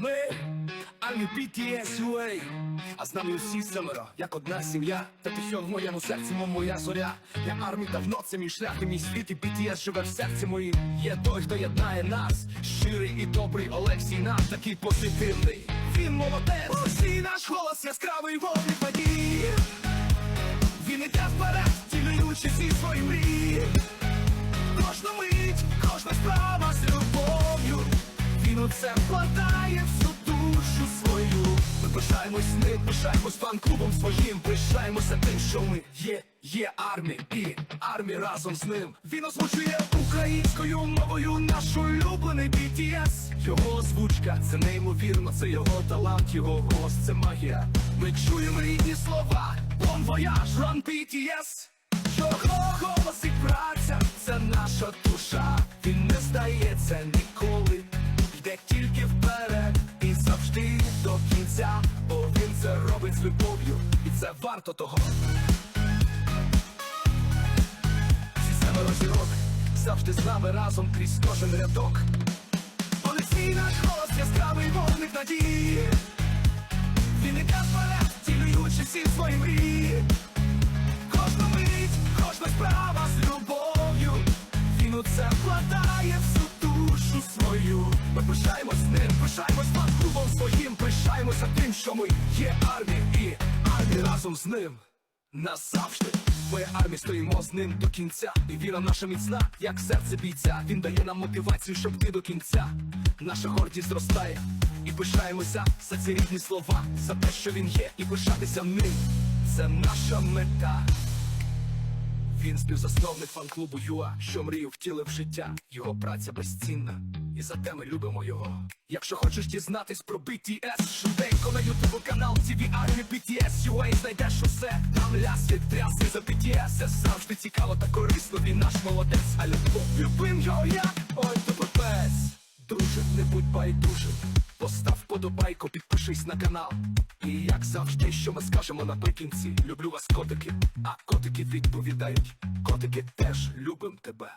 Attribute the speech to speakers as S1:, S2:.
S1: Ми BTS UA А з нами усі семеро, як одна сім'я. Та ти в моєму серці, мов моя зоря. Я армій давно, це мій шлях і мій світ І BTS живе в серці моїм. Є той, хто єднає нас Щирий і добрий Олексій нам такий позитивний. Він молодець, усі наш голос яскравий вогник надії Він іде вперед, тілюючи всі свої мрії Кожна мить, кожна справа з любов'ю. Він у це вкладає пишаємось фан-клубом своїм Пишаємося тим, що ми є, є армія І армія разом з ним. Він озвучує українською мовою наш улюблений BTS Його озвучка, це неймовірно, це його талант, його голос, це магія. Ми чуємо рідні слова. Bon voyage, run BTS Його голос і праця, це наша душа, він не здається ніколи, з любов'ю, і це варто того. Всі семеро зірок завжди з нами разом крізь кожен рядок. Олексій наш голос, яскравий вогник надії. Він іде вперед, цілюючи всі свої мрії. Кожна мить, кожна справа з любов'ю Він у це вкладає всю душу свою Ми пишаємось ним, пишаємось клубом своїм Пишаємося тим, що ми є армія разом з ним Назавжди. Ми армії стоїмо з ним до кінця. І віра наша міцна, як серце бійця. Він дає нам мотивацію, щоб йти до кінця. Наша гордість зростає І пишаємося за ці рідні слова. За те, що він є, і пишатися ним. Це наша мета. Він співзасновник фан-клубу ЮА, що мрію втілив життя. Його праця безцінна, і за те ми любимо його. Якщо хочеш дізнатись про BTS, швиденько на Army UA знайдеш усе. Там ляс від тряси за BTS Це завжди цікаво та корисно. Він наш молодець, а любов любим його як ой, то пипець. Друже, не будь байдужим. Постав подобайку, підпишись на канал. І як завжди, що ми скажемо наприкінці, люблю вас, котики, а котики відповідають, котики теж любим тебе.